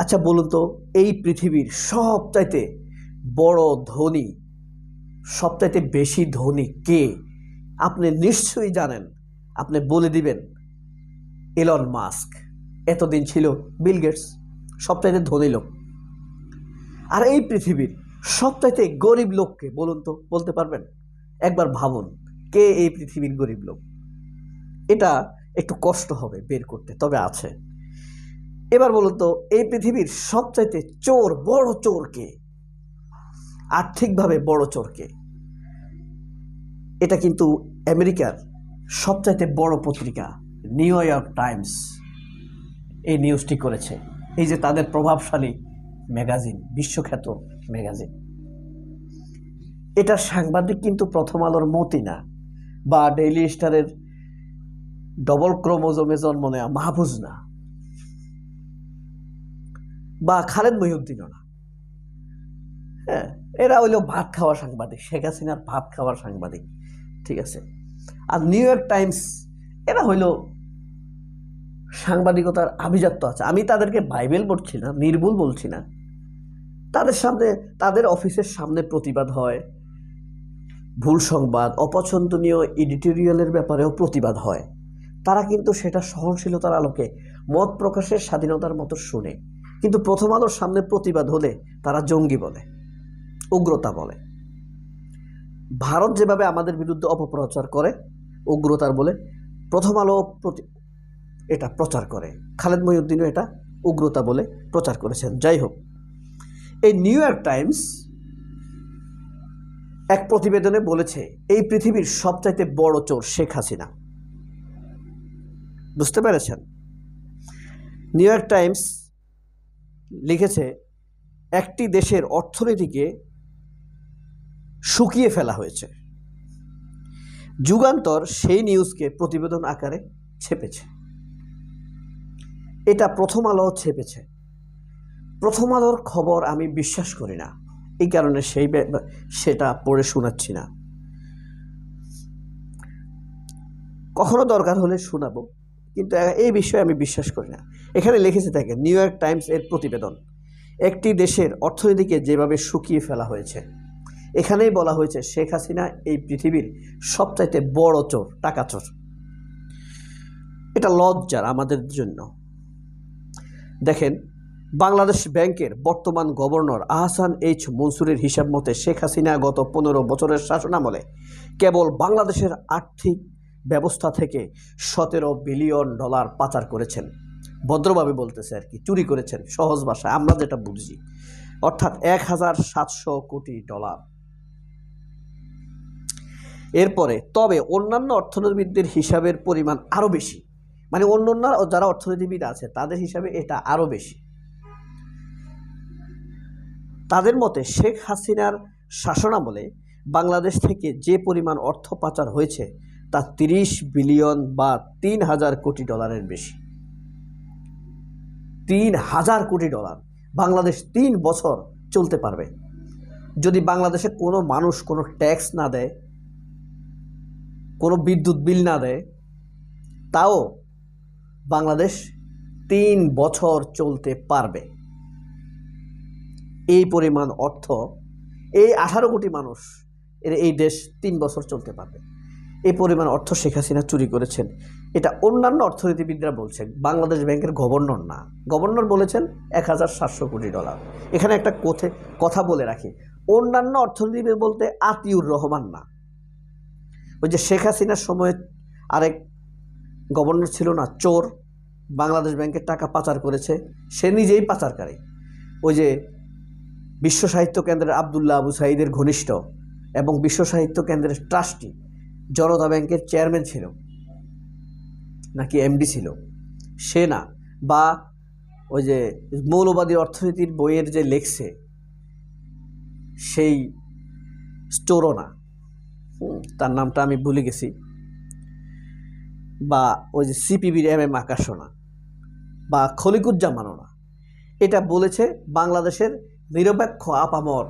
আচ্ছা বলুন তো, এই পৃথিবীর সবচাইতে বড় ধনী, সবচাইতে বেশি ধনী কে? আপনি নিশ্চয়ই জানেন। আপনি বলে দিবেন, এলন মাস্ক। এতদিন ছিল বিল গেটস, সবচাইতে ধনী লোক। আর এই পৃথিবীর সবচাইতে গরিব লোককে বলুন তো, বলতে পারবেন? একবার ভাবুন, কে এই পৃথিবীর গরিব লোক? এটা একটু কষ্ট হবে বের করতে, তবে আছে। এবার বলুন তো, এই পৃথিবীর সবচাইতে চোর বড় চোর কে আর্থিকভাবে বড় চোর কে এটা কিন্তু আমেরিকার সবচাইতে বড় পত্রিকা, নিউ ইয়র্ক টাইমস, এই নিউজটি করেছে। এই যে তাদের প্রভাবশালী ম্যাগাজিন, বিশ্বখ্যাত ম্যাগাজিন। এটা সাংবাদিক কিন্তু প্রথম আলোর মতি না, বা ডেইলি স্টারের ডবল ক্রোমোজোমে জন্ম নেওয়া মাহফুজ না। বা খালেদ মহিউদ্দিনও না। হ্যাঁ এরা হইল ভাত খাওয়া সাংবাদিক, শেখ হাসিনার ভাত খাওয়ার সাংবাদিক, ঠিক আছে? আর নিউ ইয়র্ক টাইমস এরা হইল সাংবাদিকতার আভিজাত্য আছে। আমি তাদেরকে বাইবেল বলছি না, নির্ভুল বলছি না। তাদের সামনে, তাদের অফিসের সামনে প্রতিবাদ হয়, ভুল সংবাদ, অপছন্দনীয় এডিটোরিয়ালের ব্যাপারেও প্রতিবাদ হয়। তারা কিন্তু সেটা সহনশীলতার আলোকে, মত প্রকাশের স্বাধীনতার মতো শুনে। কিন্তু প্রথম আলোর সামনে প্রতিবাদ হলে তারা জঙ্গি বলে, উগ্রতা বলে। ভারত যেভাবে আমাদের বিরুদ্ধে অপপ্রচার করে, উগ্রতার বলে প্রথম আলো এটা প্রচার করে। খালেদ মহিউদ্দিনও এটা উগ্রতা বলে প্রচার করেছেন। যাই হোক, এই নিউ ইয়র্ক টাইমস এক প্রতিবেদনে বলেছে, এই পৃথিবীর সবচাইতে বড় চোর শেখ হাসিনা। বুঝতে পেরেছেন? নিউ ইয়র্ক টাইমস লিখেছে, একটি দেশের অর্থনীতিকে শুকিয়ে ফেলা হয়েছে। যুগান্তর সেই নিউজকে প্রতিবেদন আকারে ছেপেছে। এটা প্রথম আলো ছেপেছে। প্রথম আলোর খবর আমি বিশ্বাস করি না। এই কারণে সেই সেটা পড়ে শোনাচ্ছি না। কখনো দরকার হলে শোনাবো। কিন্তু এই বিষয়ে আমি বিশ্বাস করি না। এখানে লিখেছে থাকে নিউ ইয়র্ক টাইমস এর প্রতিবেদন, একটি দেশের অর্থনীতিকে যেভাবে শুকিয়ে ফেলা হয়েছে। এখানেই বলা হয়েছে, শেখ হাসিনা এই পৃথিবীর সবচাইতে বড় চোর, টাকা চোর। এটা লজ্জার আমাদের জন্য। দেখেন, বাংলাদেশ ব্যাংকের বর্তমান গভর্নর আহসান এইচ মনসুরের হিসাব মতে শেখ হাসিনা গত পনেরো বছরের শাসনামলে কেবল বাংলাদেশের আর্থিক ব্যবস্থা থেকে সতেরো বিলিয়ন ডলার পাচার করেছেন। ভদ্রভাবে বলতেছে আর কি, চুরি করেছেন, সহজ ভাষায়, আমরা যেটা বুঝি। অর্থাৎ এক হাজার সাতশো কোটি ডলার। এরপরে, তবে অন্যান্য অর্থনীতিবিদদের হিসাবের পরিমাণ আরও বেশি। মানে অন্য অন্য যারা অর্থনীতিবিদ আছে, তাদের হিসাবে এটা আরও বেশি। তাদের মতে, শেখ হাসিনার শাসনামলে বাংলাদেশ থেকে যে পরিমাণ অর্থ পাচার হয়েছে তা তিরিশ বিলিয়ন বা তিন হাজার কোটি ডলারের বেশি। তিন হাজার কোটি ডলার। বাংলাদেশ তিন বছর চলতে পারবে। যদি বাংলাদেশে কোনো মানুষ কোনো ট্যাক্স না দেয়, কোনো বিদ্যুৎ বিল না দেয়, তাও বাংলাদেশ তিন বছর চলতে পারবে। এই পরিমাণ অর্থ এই আঠারো কোটি মানুষ এর এই দেশ তিন বছর চলতে পারবে। এই পরিমাণ অর্থ শেখ হাসিনা চুরি করেছেন। এটা অন্যান্য অর্থনীতিবিদরা বলছেন, বাংলাদেশ ব্যাংকের গভর্নর না। গভর্নর বলেছেন এক হাজার সাতশো কোটি ডলার। এখানে একটা কোথে, কথা বলে রাখি, অন্যান্য অর্থনীতিবিদ বলতে আতিউর রহমান না। ওই যে শেখ হাসিনার সময় আরেক গভর্নর ছিল না, চোর, বাংলাদেশ ব্যাংকের টাকা পাচার করেছে, সে নিজেই পাচারকারী। ওই যে বিশ্ব সাহিত্য কেন্দ্রের আবদুল্লাহ আবু সাইদের ঘনিষ্ঠ এবং বিশ্ব সাহিত্য কেন্দ্রের ট্রাস্টি জনতা ব্যাংকের চেয়ারম্যান ছিল, নাকি এমডি ছিল, সে না। বা ওই যে মৌলবাদী অর্থনীতির বইয়ের যে লেখছে, সেই স্টোরও না। তার নামটা আমি ভুলে গেছি। বা ওই যে সিপিবির এম এম আকাশও না। বা খলিকুজ্জামানও না। এটা বলেছে বাংলাদেশের নিরপেক্ষ আপামর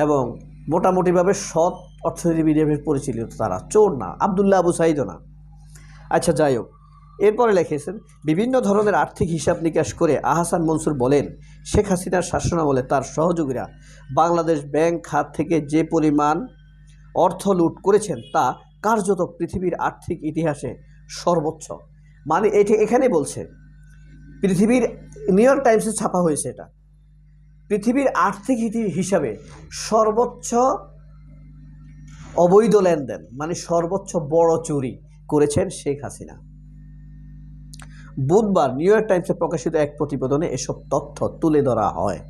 এবং মোটামুটিভাবে সৎ অর্থনীতিবিদ হিসেবে পরিচালিত তারা, চোর না, আবদুল্লাহ আবু সাইদও না। আচ্ছা যাই হোক, এরপরে লিখেছেন, বিভিন্ন ধরনের আর্থিক হিসাব নিকাশ করে আহসান মনসুর বলেন, শেখ হাসিনার শাসনামলে তার সহযোগীরা বাংলাদেশ ব্যাংক খাত থেকে যে পরিমাণ অর্থ লুট করেছেন তা কার্যত পৃথিবীর আর্থিক ইতিহাসে সর্বোচ্চ। মানে এটি এখানে বলছে, পৃথিবীর, নিউ ইয়র্ক টাইমসে ছাপা হয়েছে এটা। পৃথিবীর আর্থিক হিসাবে সর্বোচ্চ অবৈধ লেনদেন মানে সর্বোচ্চ বড় চুরি করেছেন শেখ হাসিনা। বুধবার নিউ ইয়র্ক টাইমসে প্রকাশিত এক প্রতিবেদনে এসব তথ্য তুলে ধরা হয়।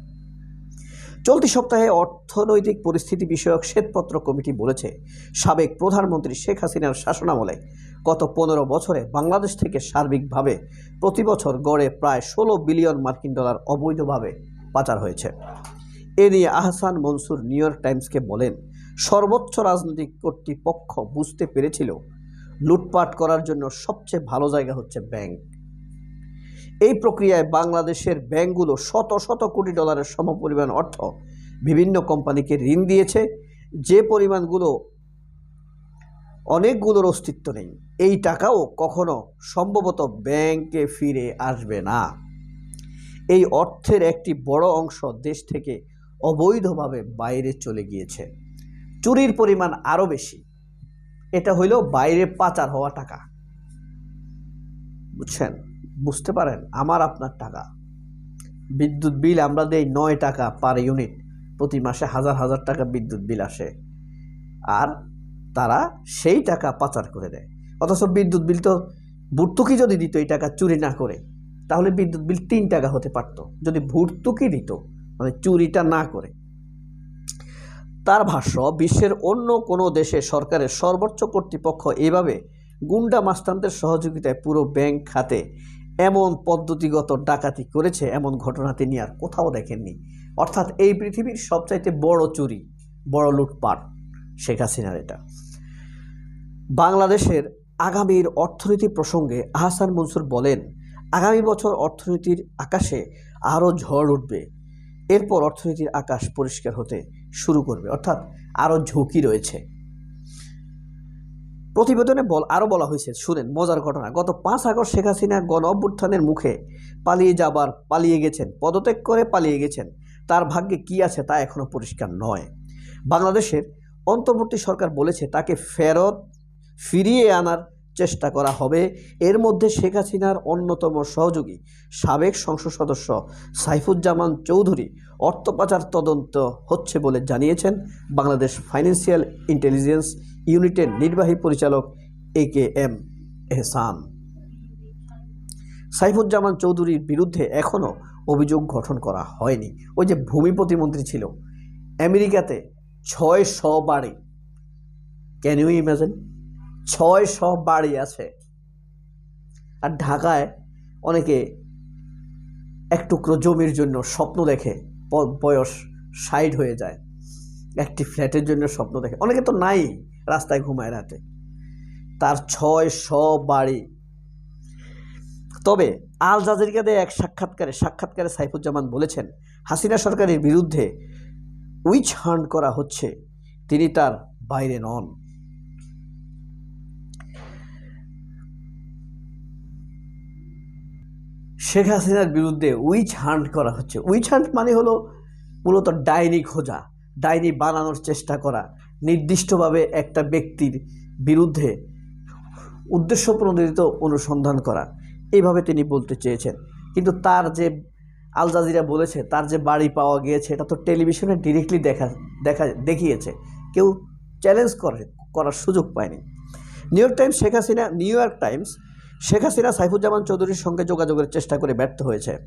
চলতি সপ্তাহে অর্থনৈতিক পরিস্থিতি বিষয়ক শ্বেতপত্র কমিটি বলেছে, সাবেক প্রধানমন্ত্রী শেখ হাসিনার শাসনামলে গত পনেরো বছরে বাংলাদেশ থেকে সার্বিকভাবে প্রতি বছর গড়ে প্রায় ষোলো বিলিয়ন মার্কিন ডলার অবৈধভাবে পাচার হয়েছে। এ নিয়ে আহসান মনসুর নিউ ইয়র্ক টাইমসকে বলেন, সর্বোচ্চ রাজনৈতিক কর্তৃপক্ষ বুঝতে পেরেছিল, লুটপাট করার জন্য সবচেয়ে ভালো জায়গা হচ্ছে ব্যাংক। এই প্রক্রিয়ায় বাংলাদেশের ব্যাংকগুলো শত শত কোটি ডলারের সমপরিমাণ অর্থ বিভিন্ন কোম্পানিকে ঋণ দিয়েছে, যে পরিমাণগুলো অনেকগুলোর অস্তিত্ব নেই। এই টাকাও কখনো সম্ভবত ব্যাংকে ফিরে আসবে না। এই অর্থের একটি বড় অংশ দেশ থেকে অবৈধভাবে বাইরে চলে গিয়েছে। চুরির পরিমাণ আরও বেশি। এটা হইল বাইরে পাচার হওয়া টাকা। বুঝছেন? বুঝতে পারেন? আমার আপনার টাকা। বিদ্যুৎ বিল আমরা দেই নয় টাকা পার ইউনিট। প্রতি মাসে হাজার হাজার টাকা বিদ্যুৎ বিল আসে। আর তারা সেই টাকা পাচার করে দেয়। অথচ বিদ্যুৎ বিল তো ভর্তুকি যদি দিত এই টাকা চুরি না করে, তাহলে বিদ্যুৎ বিল তিন টাকা হতে পারতো। যদি ভর্তুকি দিত মানে চুরিটা না করে। তার ভাষ্য, বিশ্বের অন্য কোনো দেশে সরকারের সর্বোচ্চ কর্তৃপক্ষ এভাবে গুন্ডা মাস্তানদের সহযোগিতায় পুরো ব্যাংক খাতে এমন পদ্ধতিগত ডাকাতি করেছে, এমন ঘটনা তিনি আর কোথাও দেখেননি। অর্থাৎ এই পৃথিবীর সবচাইতে বড় চুরি, বড় লুটপাট শেখ হাসিনার এটা। বাংলাদেশের আগামীর অর্থনীতি প্রসঙ্গে আহসান মনসুর বলেন, আগামী বছর অর্থনীতির আকাশে আরও ঝড় উঠবে। এরপর অর্থনীতির আকাশ পরিষ্কার হতে শুরু করবে। অর্থাৎ আরও ঝুঁকি রয়েছে। প্রতিবেদনে বল আরও বলা হয়েছে, শুনেন, মজার ঘটনা। গত পাঁচ আগস্ট শেখ হাসিনা গণ অভ্যুত্থানের মুখে পালিয়ে যাবার, পালিয়ে গেছেন, পদত্যাগ করে পালিয়ে গেছেন। তার ভাগ্যে কি আছে তা এখনও পরিষ্কার নয়। বাংলাদেশের অন্তর্বর্তী সরকার বলেছে, তাকে ফেরত ফিরিয়ে আনার চেষ্টা করা হবে। এর মধ্যে শেখ হাসিনার অন্যতম সহযোগী, সাবেক সংসদ সদস্য সাইফুজ্জামান চৌধুরী অর্থ পাচার তদন্ত হচ্ছে বলে জানিয়েছেন বাংলাদেশ ফাইন্যান্সিয়াল ইন্টেলিজেন্স ইউনিটের নির্বাহী পরিচালক এ কে এম এহসান। সাইফুজ্জামান চৌধুরীর বিরুদ্ধে এখনও অভিযোগ গঠন করা হয়নি। ওই যে ভূমি প্রতিমন্ত্রী ছিল, আমেরিকাতে ছয় শ বাড়ি ক্যান ইউ ইমাজিন ছয় শ বাড়ি আছে। আর ঢাকায় অনেকে এক টুকরো জমির জন্য স্বপ্ন দেখে বয়স সাইড হয়ে যায়। একটি ফ্ল্যাটের জন্য স্বপ্ন দেখে। অনেকে তো নাই রাস্তায় ঘুমায় রাতে। তার ছয় শ বাড়ি। তবে আল জাজিরিকাতে এক সাক্ষাৎকারে সাক্ষাৎকারে সাইফুজ্জামান বলেছেন, হাসিনা সরকারের বিরুদ্ধে উইচ হান্ট করা হচ্ছে। তিনি তার বাইরে নন। শেখ হাসিনার বিরুদ্ধে উইচ হান্ট করা হচ্ছে। উইচ হান্ট মানে হলো মূলত ডায়েরি খোঁজা ডায়েরি বানানোর চেষ্টা করা, নির্দিষ্টভাবে একটা ব্যক্তির বিরুদ্ধে উদ্দেশ্য প্রণোদিত অনুসন্ধান করা। এইভাবে তিনি বলতে চেয়েছেন। কিন্তু তার যে আল জাজিরা বলেছে, তার যে বাড়ি পাওয়া গিয়েছে, এটা তো টেলিভিশনে ডিরেক্টলি দেখা দেখা, দেখিয়েছে। কেউ চ্যালেঞ্জ করে, করার সুযোগ পায়নি। New York Times, Sheikh Hasina, New York Times Sheikh Hasina Saifuzzaman চৌধুরীর সঙ্গে যোগাযোগের চেষ্টা করে ব্যর্থ হয়েছে।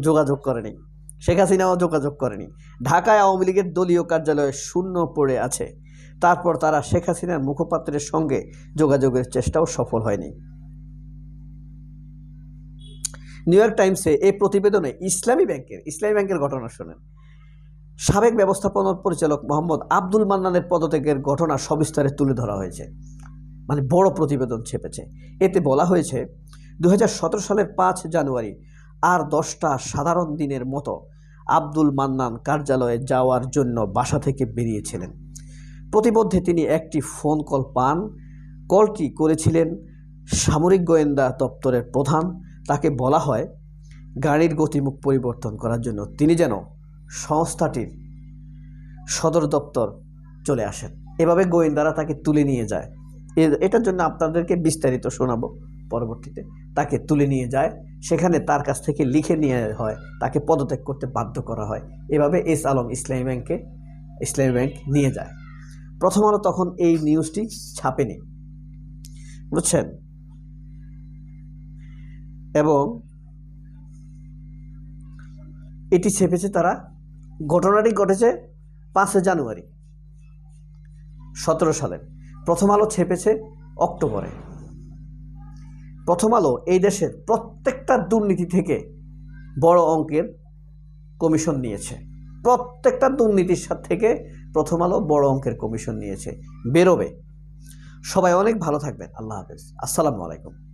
যোগাযোগ করেনি। শেখ হাসিনাও যোগাযোগ করেনি। ঢাকায় আওয়ামী লীগের দলীয় কার্যালয়ে শূন্য পড়ে আছে। তারপর তারা শেখ হাসিনার মুখপাত্রের সঙ্গে যোগাযোগের চেষ্টাও সফল হয়নি। নিউ ইয়র্ক টাইমসে এই প্রতিবেদনে ইসলামী ব্যাংকের ইসলামী ব্যাংকের ঘটনা শোনেন। সাবেক ব্যবস্থাপনা পরিচালক মোহাম্মদ আব্দুল মান্নানের পদত্যাগের ঘটনা সবিস্তারে তুলে ধরা হয়েছে। মানে বড় প্রতিবেদন ছেপেছে। এতে বলা হয়েছে দু হাজার সতেরো সালের পাঁচ জানুয়ারি আর দশটা সাধারণ দিনের মতো আব্দুল মান্নান কার্যালয়ে যাওয়ার জন্য বাসা থেকে বেরিয়েছিলেন। প্রতিমধ্যে তিনি একটি ফোন কল পান, কলটি করেছিলেন সামরিক গোয়েন্দা দপ্তরের প্রধান। তাকে বলা হয়, গাড়ির গতিমুখ পরিবর্তন করার জন্য তিনি যেন সংস্থাটির সদর দপ্তর চলে আসেন। এভাবে গোয়েন্দারা তাকে তুলে নিয়ে যায়। এটার জন্য আপনাদেরকে বিস্তারিত শোনাবো পরবর্তীতে। তাকে তুলে নিয়ে যায়, সেখানে তার কাছ থেকে লিখে নিয়ে হয়, তাকে পদত্যাগ করতে বাধ্য করা হয়। এভাবে এস আলম ইসলামী ব্যাংকে ইসলামী ব্যাংক নিয়ে যায়। প্রথম আলো তখন এই নিউজটি ছাপেনি। বুঝছেন? এবং এটি ছেপেছে তারা, ঘটনাটি ঘটেছে পাঁচই জানুয়ারি, সতেরো সালে। প্রথম আলো ছেপেছে অক্টোবরে। প্রথম আলো এই দেশের প্রত্যেকটা দুর্নীতি থেকে বড় অঙ্কের কমিশন নিয়েছে। প্রত্যেকটা দুর্নীতির সাথে থেকে প্রথম আলো বড় অঙ্কের কমিশন নিয়েছে। বেরোবে। সবাই অনেক ভালো থাকবেন। আল্লাহ হাফেজ। আসসালামু আলাইকুম।